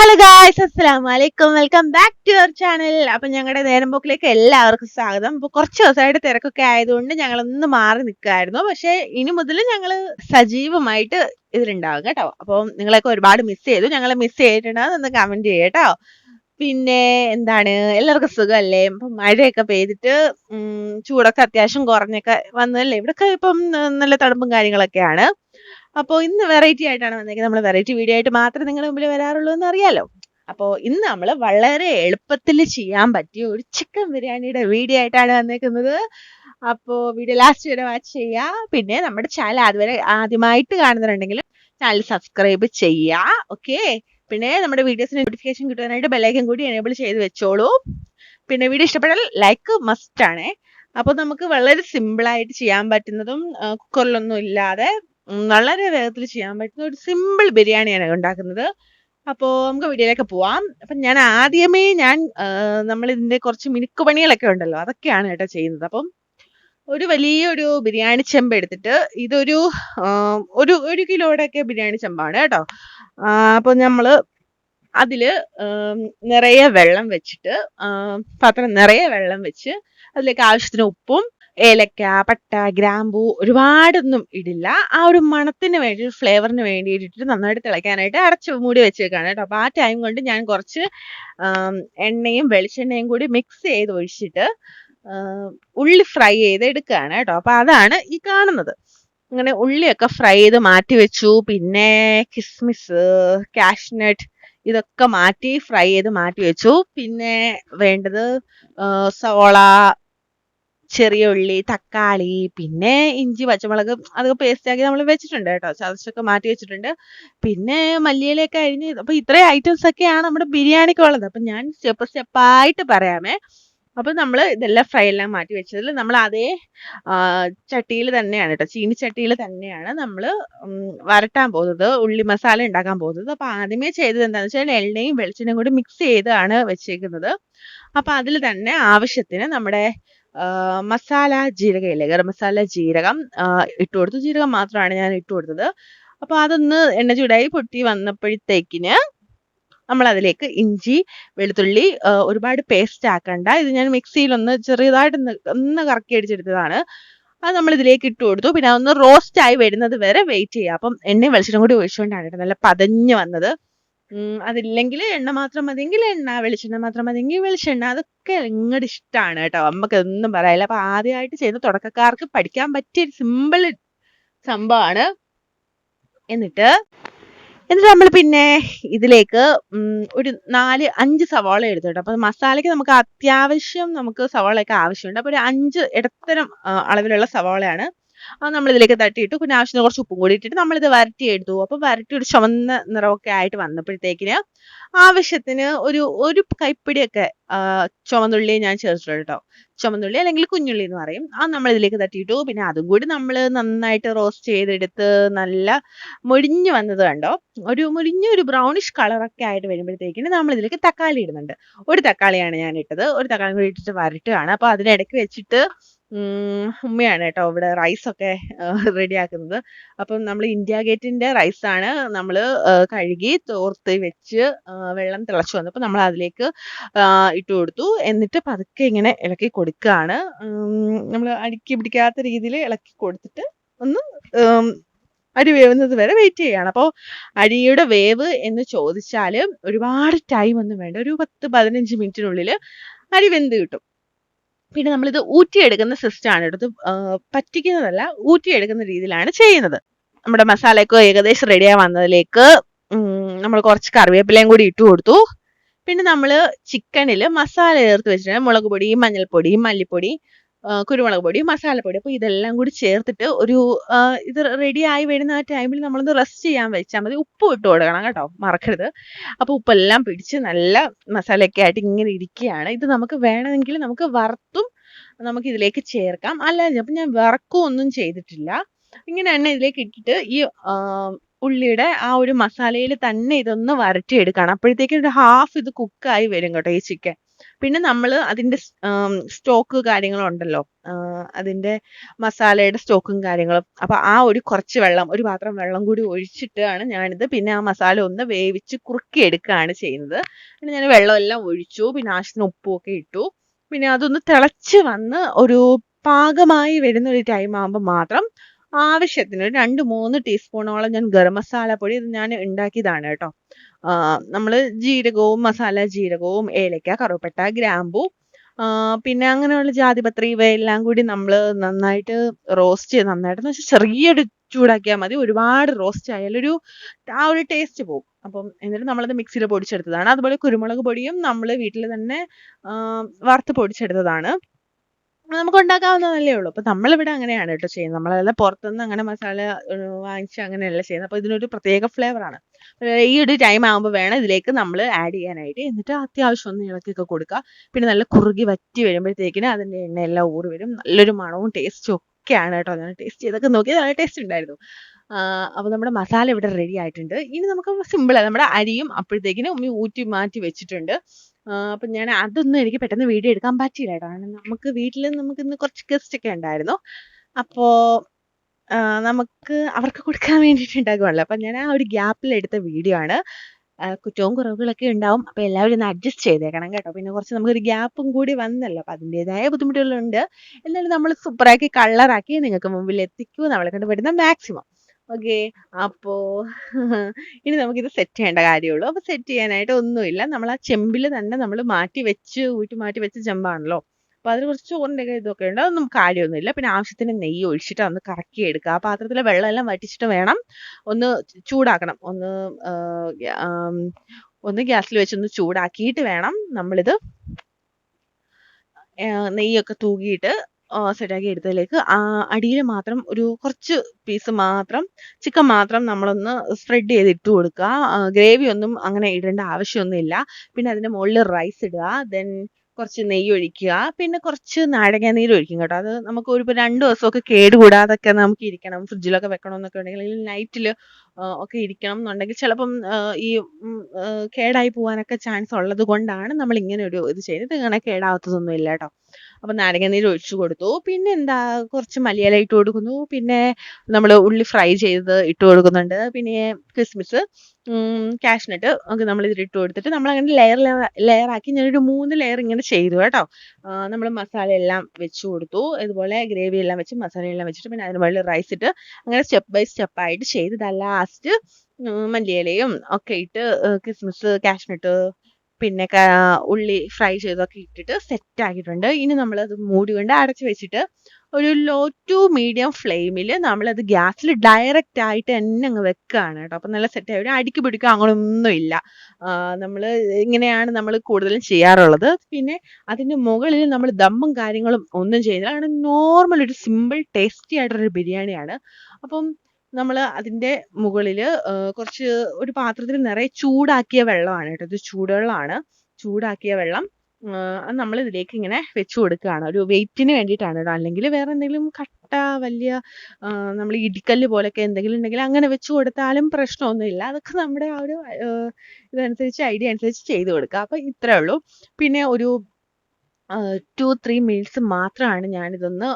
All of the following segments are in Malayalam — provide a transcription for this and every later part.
ഹലോ ഗായ്സ് അസ്സലാമു വലൈക്കും welcome back to your channel അപ്പൊ ഞങ്ങളുടെ നേരം നേരമ്പോക്കിലേക്ക് എല്ലാവർക്കും സ്വാഗതം. അപ്പൊ കുറച്ച് ദിവസമായിട്ട് തിരക്കൊക്കെ ആയതുകൊണ്ട് ഞങ്ങൾ ഒന്ന് മാറി നിൽക്കായിരുന്നു പക്ഷെ ഇനി മുതൽ ഞങ്ങൾ സജീവമായിട്ട് ഇതിലുണ്ടാവും കേട്ടോ. അപ്പോൾ നിങ്ങളെയൊക്കെ ഒരുപാട് മിസ് ചെയ്തു. ഞങ്ങളെ മിസ് ചെയ്തിട്ടുണ്ടെന്ന് ഒന്ന് കമന്റ് ചെയ്യട്ടോ പിന്നെ എന്താണ്? എല്ലാവർക്കും സുഖമല്ലേ? ഇപ്പം മഴയൊക്കെ പെയ്തിട്ട് ചൂടൊക്കെ അത്യാവശ്യം കുറഞ്ഞൊക്കെ വന്നല്ലേ ഇവിടൊക്കെ ഇപ്പം നല്ല തണുപ്പും കാര്യങ്ങളൊക്കെയാണ്. അപ്പോൾ ഇന്ന് വെറൈറ്റി ആയിട്ടാണ് വന്നേക്കുന്നത്. നമ്മൾ വെറൈറ്റി വീഡിയോ ആയിട്ട് മാത്രമേ നിങ്ങളുടെ മുമ്പിൽ വരാറുള്ളൂ എന്ന് അറിയാലോ. അപ്പോൾ ഇന്ന് നമ്മൾ വളരെ എളുപ്പത്തിൽ ചെയ്യാൻ പറ്റിയ ഒരു ചിക്കൻ ബിരിയാണിയുടെ വീഡിയോ ആയിട്ടാണ് വന്നേക്കുന്നത്. അപ്പോൾ വീഡിയോ ലാസ്റ്റ് വരെ വാച്ച് ചെയ്യുക പിന്നെ നമ്മുടെ ചാനൽ അതുവരെ ആദ്യമായിട്ട് കാണുന്നുണ്ടെങ്കിൽ ചാനൽ സബ്സ്ക്രൈബ് ചെയ്യുക ഓക്കെ പിന്നെ നമ്മുടെ വീഡിയോസിന് നോട്ടിഫിക്കേഷൻ കിട്ടാനായിട്ട് ബെല്ലൈക്കൻ കൂടി എനേബിൾ ചെയ്ത് വെച്ചോളൂ. പിന്നെ വീഡിയോ ഇഷ്ടപ്പെട്ടാൽ ലൈക്ക് മസ്റ്റ് ആണേ. അപ്പോൾ നമുക്ക് വളരെ സിമ്പിൾ ആയിട്ട് ചെയ്യാൻ പറ്റുന്നതും കുക്കറിലൊന്നും ഇല്ലാതെ വളരെ വേഗത്തിൽ ചെയ്യാൻ പറ്റുന്ന ഒരു സിമ്പിൾ ബിരിയാണിയാണ് ഉണ്ടാക്കുന്നത്. അപ്പോൾ നമുക്ക് വീഡിയോയിലേക്ക് പോവാം. അപ്പം ഞാൻ ആദ്യമേ ഞാൻ നമ്മൾ ഇതിന്റെ കുറച്ച് മിനുക്ക് പണികളൊക്കെ ഉണ്ടല്ലോ അതൊക്കെയാണ് കേട്ടോ ചെയ്യുന്നത്. അപ്പം ഒരു വലിയൊരു ബിരിയാണി ചെമ്പ് എടുത്തിട്ട് ഇതൊരു ഒരു ഒരു കിലോയുടെ ഒക്കെ ബിരിയാണി ചെമ്പാണ് കേട്ടോ. ആ, അപ്പൊ നമ്മൾ അതിൽ ഉം, നിറയെ വെള്ളം വെച്ചിട്ട് പാത്രം നിറയെ വെള്ളം വെച്ച് അതിലേക്ക് ആവശ്യത്തിന് ഉപ്പും ഏലക്ക പട്ട ഗ്രാമ്പൂ ഒരുപാടൊന്നും ഇടില്ല. ആ ഒരു മണത്തിന് വേണ്ടി ഫ്ലേവറിന് വേണ്ടി ഇട്ടിട്ട് നന്നായിട്ട് തിളയ്ക്കാനായിട്ട് അടച്ച് മൂടി വെച്ചേക്കാണ് കേട്ടോ. അപ്പൊ ആ ടൈം കൊണ്ട് ഞാൻ കുറച്ച് എണ്ണയും വെളിച്ചെണ്ണയും കൂടി മിക്സ് ചെയ്ത് ഒഴിച്ചിട്ട് ഉള്ളി ഫ്രൈ ചെയ്ത് എടുക്കുകയാണ് കേട്ടോ. അപ്പൊ അതാണ് ഈ കാണുന്നത്. ഇങ്ങനെ ഉള്ളിയൊക്കെ ഫ്രൈ ചെയ്ത് മാറ്റി വെച്ചു. പിന്നെ കിസ്മിസ് കാഷ്നട്ട് ഇതൊക്കെ മാറ്റി ഫ്രൈ ചെയ്ത് മാറ്റി വെച്ചു. പിന്നെ വേണ്ടത് സോള ചെറിയ ഉള്ളി തക്കാളി പിന്നെ ഇഞ്ചി പച്ചമുളക് അതൊക്കെ പേസ്റ്റ് ആക്കി നമ്മൾ വെച്ചിട്ടുണ്ട് കേട്ടോ. ചതച്ചൊക്കെ മാറ്റി വെച്ചിട്ടുണ്ട്. പിന്നെ മല്ലിയിലൊക്കെ അരിഞ്ഞ് അപ്പൊ ഇത്രയും ഐറ്റംസ് ഒക്കെയാണ് നമ്മുടെ ബിരിയാണിക്ക് ഉള്ളത്. അപ്പൊ ഞാൻ സ്റ്റെപ്പ് ആയിട്ട് പറയാമേ. അപ്പൊ നമ്മൾ ഇതെല്ലാം ഫ്രൈ എല്ലാം മാറ്റി വെച്ചതിൽ നമ്മൾ അതേ ചട്ടിയിൽ തന്നെയാണ് കേട്ടോ. ചീനി ചട്ടിയിൽ തന്നെയാണ് നമ്മൾ വരട്ടാൻ പോകുന്നത്. ഉള്ളി മസാല ഉണ്ടാക്കാൻ പോകുന്നത്. അപ്പൊ ആദ്യമേ ചെയ്തത് എന്താണെന്ന് വെച്ചാൽ എണ്ണയും വെളിച്ചെണ്ണയും കൂടി മിക്സ് ചെയ്താണ് വെച്ചേക്കുന്നത്. അപ്പൊ അതിൽ തന്നെ ആവശ്യത്തിന് നമ്മുടെ മസാല ജീരകയില്ലേ? ഗരം മസാല ജീരകം ഇട്ട് കൊടുത്തു. ജീരകം മാത്രമാണ് ഞാൻ ഇട്ട് കൊടുത്തത്. അപ്പൊ അതൊന്ന് എണ്ണ ചൂടായി പൊട്ടി വന്നപ്പോഴത്തേക്കിന് നമ്മൾ അതിലേക്ക് ഇഞ്ചി വെളുത്തുള്ളി ഒരുപാട് പേസ്റ്റ് ആക്കണ്ട. ഇത് ഞാൻ മിക്സിയിൽ ഒന്ന് ചെറിയതായിട്ട് ഒന്ന് കറക്കി അടിച്ചെടുത്തതാണ്. അത് നമ്മൾ ഇതിലേക്ക് ഇട്ട് കൊടുത്തു. പിന്നെ അതൊന്ന് റോസ്റ്റ് ആയി വരുന്നത് വരെ വെയിറ്റ് ചെയ്യുക അപ്പം എണ്ണയും വെളിച്ചെണ്ണയും കൂടി ഒഴിച്ചുകൊണ്ടാണ് നല്ല പതഞ്ഞു വന്നത്. അതില്ലെങ്കിൽ എണ്ണ മാത്രം മതിയെങ്കിൽ എണ്ണ വെളിച്ചെണ്ണ മാത്രം മതിയെങ്കിൽ വെളിച്ചെണ്ണ. അതൊക്കെ നിങ്ങളുടെ ഇഷ്ടമാണ് കേട്ടോ. നമുക്ക് ഒന്നും പറയാനില്ല. അപ്പൊ ആദ്യമായിട്ട് ചെയ്യുന്ന തുടക്കക്കാർക്ക് പഠിക്കാൻ പറ്റിയ ഒരു സിമ്പിൾ സംഭവമാണ് എന്നിട്ട് എന്നിട്ട് നമ്മൾ പിന്നെ ഇതിലേക്ക് ഒരു നാല് അഞ്ച് സവാള എടുത്തിട്ട് അപ്പൊ മസാലയ്ക്ക് നമുക്ക് അത്യാവശ്യം നമുക്ക് സവാളയൊക്കെ ആവശ്യമുണ്ട്. അപ്പൊ ഒരു അഞ്ച് ഇടത്തരം അളവിലുള്ള സവാളയാണ്. അത് നമ്മൾ ഇതിലേക്ക് തട്ടിയിട്ടു പിന്നെ ആവശ്യത്തിന് കുറച്ച് ഉപ്പും കൂടി ഇട്ടിട്ട് നമ്മളിത് വരട്ടി എടുത്തു അപ്പൊ വരട്ടി ഒരു ചുവന്ന നിറമൊക്കെ ആയിട്ട് വന്നപ്പോഴത്തേക്കിന് ആവശ്യത്തിന് ഒരു ഒരു കൈപ്പിടിയൊക്കെ ചുവന്നുള്ളി ഞാൻ ചേർത്തിട്ടുണ്ട് കേട്ടോ ചുവന്നുള്ളി അല്ലെങ്കിൽ കുഞ്ഞുള്ളി എന്ന് പറയും. അത് നമ്മൾ ഇതിലേക്ക് തട്ടിയിട്ടു. പിന്നെ അതും കൂടി നമ്മൾ നന്നായിട്ട് റോസ്റ്റ് ചെയ്തെടുത്ത് നല്ല മുരിഞ്ഞു വന്നത് കണ്ടോ? ഒരു മുരിഞ്ഞ ഒരു ബ്രൗണിഷ് കളറൊക്കെ ആയിട്ട് വരുമ്പോഴത്തേക്കിന് നമ്മൾ ഇതിലേക്ക് തക്കാളി ഇടുന്നുണ്ട്. ഒരു തക്കാളിയാണ് ഞാൻ ഇട്ടത്. ഒരു തക്കാളി കൂടി ഇട്ടിട്ട് വരട്ടുകയാണ്. അപ്പൊ അതിനിടയ്ക്ക് വെച്ചിട്ട് ഉമ്മയാണ് കേട്ടോ ഇവിടെ റൈസ് ഒക്കെ റെഡി ആക്കുന്നത് അപ്പം നമ്മൾ ഇന്ത്യ ഗേറ്റിന്റെ റൈസ് ആണ് നമ്മൾ കഴുകി തോർത്ത് വെച്ച് വെള്ളം തിളച്ചു വന്നപ്പോൾ നമ്മൾ അതിലേക്ക് ഇട്ട് കൊടുത്തു. എന്നിട്ട് പതുക്കെ ഇങ്ങനെ ഇളക്കി കൊടുക്കുകയാണ്. നമ്മൾ അടുക്കി പിടിക്കാത്ത രീതിയിൽ ഇളക്കി കൊടുത്തിട്ട് ഒന്ന് അരി വേവുന്നത് വരെ വെയിറ്റ് ചെയ്യാണ് അപ്പോൾ അരിയുടെ വേവ് എന്ന് ചോദിച്ചാൽ ഒരുപാട് ടൈം ഒന്നും വേണ്ട. ഒരു പത്ത് പതിനഞ്ച് മിനിറ്റിനുള്ളിൽ അരി വെന്ത് കിട്ടും. പിന്നെ നമ്മളിത് ഊറ്റിയെടുക്കുന്ന സിസ്റ്റം ആണ് എടുത്ത് പറ്റിക്കുന്നതല്ല ഊറ്റിയെടുക്കുന്ന രീതിയിലാണ് ചെയ്യുന്നത്. നമ്മുടെ മസാലയൊക്കെ ഏകദേശം റെഡിയായി വന്നതിലേക്ക് നമ്മൾ കുറച്ച് കറിവേപ്പിലയും കൂടി ഇട്ട് കൊടുത്തു. പിന്നെ നമ്മൾ ചിക്കനിൽ മസാല ചേർത്ത് വെച്ചിട്ടുണ്ട്. മുളക് പൊടി മഞ്ഞൾപ്പൊടി മല്ലിപ്പൊടി കുരുമുളക് പൊടി മസാലപ്പൊടി. അപ്പോൾ ഇതെല്ലാം കൂടി ചേർത്തിട്ട് ഒരു ഇത് റെഡി ആയി വരുന്ന ആ ടൈമിൽ നമ്മളൊന്ന് റെസ്റ്റ് ചെയ്യാൻ വെച്ചാൽ മതി. ഉപ്പ് ഇട്ട് കൊടുക്കണം കേട്ടോ. മറക്കരുത്. അപ്പോൾ ഉപ്പെല്ലാം പിടിച്ച് നല്ല മസാലയൊക്കെ ആയിട്ട് ഇങ്ങനെ ഇരിക്കുകയാണ്. ഇത് നമുക്ക് വേണമെങ്കിൽ നമുക്ക് വറുത്തും നമുക്ക് ഇതിലേക്ക് ചേർക്കാം. അല്ല അപ്പം ഞാൻ വറക്കും ഒന്നും ചെയ്തിട്ടില്ല. ഇങ്ങനെ എണ്ണ ഇതിലേക്ക് ഇട്ടിട്ട് ഈ ഉള്ളിയുടെ ആ ഒരു മസാലയിൽ തന്നെ ഇതൊന്ന് വരട്ടിയെടുക്കണം. അപ്പോഴത്തേക്കും ഒരു ഹാഫ് ഇത് കുക്കായി വരും കേട്ടോ ഈ ചിക്കൻ പിന്നെ നമ്മൾ അതിന്റെ സ്റ്റോക്ക് കാര്യങ്ങളുണ്ടല്ലോ. അതിന്റെ മസാലയുടെ സ്റ്റോക്കും കാര്യങ്ങളും. അപ്പൊ ആ ഒരു കുറച്ച് വെള്ളം ഒരു പാത്രം വെള്ളം കൂടി ഒഴിച്ചിട്ടാണ് ഞാനിത് പിന്നെ ആ മസാല ഒന്ന് വേവിച്ച് കുറുക്കി എടുക്കുകയാണ് ചെയ്യുന്നത്. പിന്നെ ഞാൻ വെള്ളമെല്ലാം ഒഴിച്ചു പിന്നെ ആവശ്യത്തിന് ഉപ്പും ഒക്കെ ഇട്ടു. പിന്നെ അതൊന്ന് തിളച്ച് വന്ന് ഒരു പാകമായി വരുന്ന ഒരു ടൈം ആകുമ്പോൾ മാത്രം ആവശ്യത്തിന് ഒരു രണ്ട് മൂന്ന് ടീസ്പൂണോളം ഞാൻ ഗരം മസാല പൊടി ഇത് ഞാൻ ഉണ്ടാക്കിയതാണ് കേട്ടോ. നമ്മൾ ജീരകവും മസാല ജീരകവും ഏലക്ക കറുവപ്പട്ട ഗ്രാമ്പു പിന്നെ അങ്ങനെയുള്ള ജാതിപത്രി ഇവയെല്ലാം കൂടി നമ്മൾ നന്നായിട്ട് റോസ്റ്റ് ചെയ്ത് നന്നായിട്ട് എന്ന് വെച്ചാൽ ചെറിയൊരു ചൂടാക്കിയാൽ മതി. ഒരുപാട് റോസ്റ്റ് ഒരു ആ ഒരു ടേസ്റ്റ് പോകും അപ്പം എന്നിട്ട് നമ്മളത് മിക്സിയിൽ പൊടിച്ചെടുത്തതാണ്. അതുപോലെ കുരുമുളക് പൊടിയും നമ്മൾ വീട്ടിൽ തന്നെ വറുത്ത് പൊടിച്ചെടുത്തതാണ്. നമുക്ക് ഉണ്ടാക്കാവുന്നതല്ലേ ഉള്ളൂ. അപ്പൊ നമ്മളിവിടെ അങ്ങനെയാണ് കേട്ടോ ചെയ്യുന്നത്. നമ്മളെല്ലാം പുറത്തുനിന്ന് അങ്ങനെ മസാല വാങ്ങിച്ച് അങ്ങനെയല്ല ചെയ്യുന്നത്. അപ്പൊ ഇതിനൊരു പ്രത്യേക ഫ്ലേവർ ആണ്. ഈ ഒരു ടൈം ആകുമ്പോൾ വേണം ഇതിലേക്ക് നമ്മൾ ആഡ് ചെയ്യാനായിട്ട്. എന്നിട്ട് അത്യാവശ്യം ഒന്ന് ഇളക്കിയൊക്കെ കൊടുക്കുക. പിന്നെ നല്ല കുറുകി വറ്റി വരുമ്പോഴത്തേക്കിന് അതിന്റെ എണ്ണയെല്ലാം ഊറി വരും നല്ലൊരു മണവും ടേസ്റ്റും ഒക്കെയാണ് കേട്ടോ. ഞാൻ ടേസ്റ്റ് ചെയ്തൊക്കെ നോക്കി നല്ല ടേസ്റ്റ് ഉണ്ടായിരുന്നു. ആഹ് അപ്പൊ നമ്മുടെ മസാല ഇവിടെ റെഡി ആയിട്ടുണ്ട്. ഇനി നമുക്ക് സിമ്പിൾ ആണ് നമ്മുടെ അരിയും അപ്പോഴത്തേക്കിനും ഉമ്മി ഊറ്റി മാറ്റി വെച്ചിട്ടുണ്ട്. അപ്പം ഞാൻ അതൊന്നും എനിക്ക് പെട്ടെന്ന് വീഡിയോ എടുക്കാൻ പറ്റിയില്ല കാരണം നമുക്ക് വീട്ടിൽ നമുക്ക് ഇന്ന് കുറച്ച് ഗസ്റ്റ് ഒക്കെ ഉണ്ടായിരുന്നു. അപ്പോ നമുക്ക് അവർക്ക് കൊടുക്കാൻ വേണ്ടിയിട്ട് ഉണ്ടാക്കുവാണല്ലോ. അപ്പൊ ഞാൻ ആ ഒരു ഗ്യാപ്പിൽ എടുത്ത വീഡിയോ ആണ്. കുറ്റവും കുറവുകളൊക്കെ ഉണ്ടാവും. അപ്പൊ എല്ലാവരും ഒന്ന് അഡ്ജസ്റ്റ് ചെയ്തേക്കണം കേട്ടോ. പിന്നെ കുറച്ച് നമുക്കൊരു ഗ്യാപ്പും കൂടി വന്നല്ലോ. അപ്പൊ അതിന്റെതായ ബുദ്ധിമുട്ടുകളുണ്ട്. എന്നാലും നമ്മൾ സൂപ്പറാക്കി കളറാക്കി നിങ്ങൾക്ക് മുമ്പിൽ എത്തിക്കൂ നമ്മളെ കൊണ്ട് പറ്റുന്ന മാക്സിമം ഓക്കെ അപ്പോ ഇനി നമുക്കിത് സെറ്റ് ചെയ്യേണ്ട കാര്യമുള്ളൂ. അപ്പൊ സെറ്റ് ചെയ്യാനായിട്ട് ഒന്നുമില്ല. നമ്മൾ ആ ചെമ്പിൽ തന്നെ നമ്മൾ മാറ്റി വെച്ച് ഊറ്റി മാറ്റി വെച്ച ചെമ്പാണല്ലോ. അപ്പൊ അതിന് കുറച്ച് ചോറിന്റെയൊക്കെ ഇതൊക്കെ ഉണ്ട്. അതൊന്നും കാര്യമൊന്നുമില്ല. പിന്നെ ആവശ്യത്തിന് നെയ്യ് ഒഴിച്ചിട്ട് ഒന്ന് കറക്കി എടുക്കുക. ആ പാത്രത്തിലെ വെള്ളം എല്ലാം വറ്റിച്ചിട്ട് വേണം ഒന്ന് ചൂടാക്കണം. ഒന്ന് ഒന്ന് ഗ്യാസിൽ വെച്ചൊന്ന് ചൂടാക്കിയിട്ട് വേണം നമ്മളിത് നെയ്യൊക്കെ തൂകിയിട്ട് സെറ്റാക്കി എടുത്തതിലേക്ക് അടിയിൽ മാത്രം ഒരു കുറച്ച് പീസ് മാത്രം ചിക്കൻ മാത്രം നമ്മളൊന്ന് സ്പ്രെഡ് ചെയ്ത് ഇട്ട് കൊടുക്കുക. ഗ്രേവി ഒന്നും അങ്ങനെ ഇടേണ്ട ആവശ്യമൊന്നുമില്ല. പിന്നെ അതിന്റെ മുകളിൽ റൈസ് ഇടുക ദെൻ കുറച്ച് നെയ്യ് ഒഴിക്കുക. പിന്നെ കുറച്ച് നാരങ്ങ നീര് ഒഴിക്കും കേട്ടോ. അത് നമുക്ക് ഒരു രണ്ട് ദിവസമൊക്കെ കേടുകൂടാതൊക്കെ നമുക്ക് ഇരിക്കണം. ഫ്രിഡ്ജിലൊക്കെ വെക്കണം എന്നൊക്കെ ഉണ്ടെങ്കിൽ അല്ലെങ്കിൽ നൈറ്റിൽ ഒക്കെ ഇരിക്കണം എന്നുണ്ടെങ്കിൽ ചിലപ്പം ഈ കേടായി പോകാനൊക്കെ ചാൻസ് ഉള്ളത് കൊണ്ടാണ് നമ്മൾ ഇങ്ങനെ ഒരു ഇത് ചെയ്യുന്നത്. ഇങ്ങനെ കേടാവാത്തതൊന്നും ഇല്ല കേട്ടോ അപ്പൊ നാരങ്ങാനീര് ഒഴിച്ചു കൊടുത്തു. പിന്നെ എന്താ കുറച്ച് മല്ലിയില ഇട്ട് കൊടുക്കുന്നു. പിന്നെ നമ്മൾ ഉള്ളി ഫ്രൈ ചെയ്ത് ഇട്ട് കൊടുക്കുന്നുണ്ട്. പിന്നെ കിസ്മിസ് കാഷ്നട്ട് ഒക്കെ നമ്മൾ ഇതിൽ ഇട്ട് കൊടുത്തിട്ട് നമ്മൾ അങ്ങനെ ലെയർ ലെയർ ആക്കി ഞാനൊരു മൂന്ന് ലെയർ ഇങ്ങനെ ചെയ്തു കേട്ടോ. നമ്മൾ മസാല എല്ലാം വെച്ച് കൊടുത്തു. ഇതുപോലെ ഗ്രേവി എല്ലാം വെച്ച് മസാല എല്ലാം വെച്ചിട്ട് പിന്നെ അതിന് മുകളിൽ റൈസ് ഇട്ട് അങ്ങനെ സ്റ്റെപ്പ് ബൈ സ്റ്റെപ്പ് ആയിട്ട് ചെയ്ത്. ലാസ്റ്റ് മല്ലിയിലയും ഒക്കെ ഇട്ട് കിസ്മിസ് കാഷ്നട്ട് പിന്നെ ഉള്ളി ഫ്രൈ ചെയ്തൊക്കെ ഇട്ടിട്ട് സെറ്റ് ആക്കിയിട്ടുണ്ട്. ഇനി നമ്മൾ അത് മൂടി കൊണ്ട് അടച്ചു വെച്ചിട്ട് ഒരു ലോ ടു മീഡിയം ഫ്ലെയിമിൽ നമ്മളത് ഗ്യാസിൽ ഡയറക്റ്റ് ആയിട്ട് തന്നെ അങ്ങ് വെക്കുകയാണ് കേട്ടോ. അപ്പം നല്ല സെറ്റ് ആയി അടിക്ക് പിടിക്കുക അങ്ങനൊന്നും ഇല്ല. നമ്മൾ ഇങ്ങനെയാണ് നമ്മൾ കൂടുതലും ചെയ്യാറുള്ളത്. പിന്നെ അതിന്റെ മുകളിൽ നമ്മൾ ദമ്മും കാര്യങ്ങളും ഒന്നും ചെയ്യുന്നില്ല. കാരണം നോർമൽ ഒരു സിമ്പിൾ ടേസ്റ്റി ആയിട്ടുള്ളൊരു ബിരിയാണിയാണ്. അപ്പം നമ്മൾ അതിന്റെ മുകളിൽ കുറച്ച് ഒരു പാത്രത്തിൽ നിറയെ ചൂടാക്കിയ വെള്ളമാണ് കേട്ടോ. ഇത് ചൂടുവെള്ളമാണ്. ചൂടാക്കിയ വെള്ളം നമ്മൾ ഇതിലേക്ക് ഇങ്ങനെ വെച്ച് കൊടുക്കുകയാണ്. ഒരു വെയിറ്റിന് വേണ്ടിയിട്ടാണ് കേട്ടോ. അല്ലെങ്കിൽ വേറെ എന്തെങ്കിലും കട്ട വലിയ നമ്മൾ ഇടിക്കല്ല് പോലൊക്കെ എന്തെങ്കിലും ഉണ്ടെങ്കിൽ അങ്ങനെ വെച്ച് കൊടുത്താലും പ്രശ്നമൊന്നുമില്ല. അതൊക്കെ നമ്മുടെ ആ ഒരു ഇതനുസരിച്ച് ഐഡിയ അനുസരിച്ച് ചെയ്ത് കൊടുക്കുക. അപ്പം ഇത്രേ ഉള്ളൂ. പിന്നെ ഒരു ടു ത്രീ മിനിറ്റ്സ് മാത്രമാണ് ഞാനിതൊന്ന്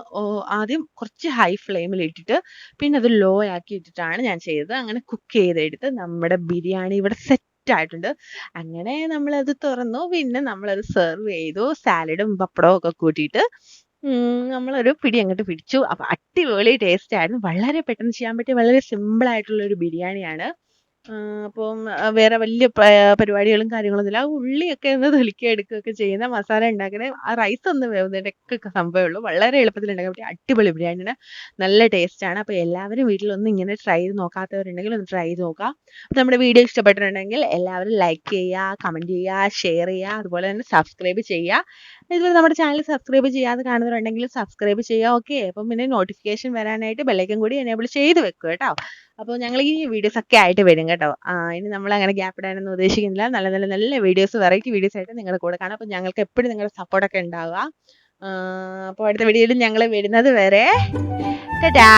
ആദ്യം കുറച്ച് ഹൈ ഫ്ലെയിമിൽ ഇട്ടിട്ട് പിന്നെ അത് ലോ ആക്കി ഇട്ടിട്ടാണ് ഞാൻ ചെയ്തത്. അങ്ങനെ കുക്ക് ചെയ്തെടുത്ത് നമ്മുടെ ബിരിയാണി ഇവിടെ സെറ്റ് ആയിട്ടുണ്ട്. അങ്ങനെ നമ്മളത് തുറന്നു. പിന്നെ നമ്മളത് സെർവ് ചെയ്തു. സാലഡും പപ്പടവും ഒക്കെ കൂട്ടിയിട്ട് നമ്മളൊരു പിടി അങ്ങോട്ട് പിടിച്ചു. അപ്പൊ അടിപൊളി ടേസ്റ്റ് ആയിരുന്നു. വളരെ പെട്ടെന്ന് ചെയ്യാൻ പറ്റിയ വളരെ സിമ്പിൾ ആയിട്ടുള്ള ഒരു ബിരിയാണിയാണ്. അപ്പം വേറെ വലിയ പരിപാടികളും കാര്യങ്ങളും ഒന്നുമില്ല ആ ഉള്ളിയൊക്കെ ഒന്ന് തൊലിക്കുക എടുക്കുകയൊക്കെ ചെയ്യുന്ന മസാല ഉണ്ടാക്കുന്ന ആ റൈസ് ഒന്ന് വേവുന്നതിന്റെയൊക്കെ സംഭവമേ ഉള്ളൂ. വളരെ എളുപ്പത്തിൽ ഉണ്ടാക്കാൻ പറ്റിയ അടിപൊളി ബിരിയാണിയാണ്. നല്ല ടേസ്റ്റ് ആണ്. അപ്പോൾ എല്ലാവരും വീട്ടിലൊന്നും ഇങ്ങനെ ട്രൈ ചെയ്ത് നോക്കാത്തവരുണ്ടെങ്കിൽ ഒന്ന് ട്രൈ ചെയ്ത് നോക്കാം. അപ്പോൾ നമ്മുടെ വീഡിയോ ഇഷ്ടപ്പെട്ടിട്ടുണ്ടെങ്കിൽ എല്ലാവരും ലൈക്ക് ചെയ്യുക കമന്റ് ചെയ്യുക ഷെയർ ചെയ്യുക അതുപോലെ തന്നെ സബ്സ്ക്രൈബ് ചെയ്യുക. ഇതുവരെ നമ്മുടെ ചാനൽ സബ്സ്ക്രൈബ് ചെയ്യാതെ കാണുന്നവരുണ്ടെങ്കിൽ സബ്സ്ക്രൈബ് ചെയ്യുക ഓക്കെ അപ്പം പിന്നെ നോട്ടിഫിക്കേഷൻ വരാനായിട്ട് ബെല്ലൈക്കൻ കൂടി എനേബിൾ ചെയ്ത് വെക്കുക കേട്ടോ. അപ്പോൾ ഞങ്ങൾ ഈ വീഡിയോസ് ഒക്കെ ആയിട്ട് വരും കേട്ടോ. ഇനി നമ്മൾ അങ്ങനെ ഗ്യാപ്പ് ഇടാനൊന്നും ഉദ്ദേശിക്കുന്നില്ല. നല്ല നല്ല നല്ല വീഡിയോസ് വെറൈറ്റി വീഡിയോസ് ആയിട്ട് നിങ്ങളുടെ കൂടെ കാണാം. അപ്പോൾ ഞങ്ങൾക്ക് എപ്പോഴും നിങ്ങളുടെ സപ്പോർട്ടൊക്കെ ഉണ്ടാവുക. അപ്പോൾ അടുത്ത വീഡിയോയിൽ ഞങ്ങൾ വരുന്നത് വരെ ടാറ്റാ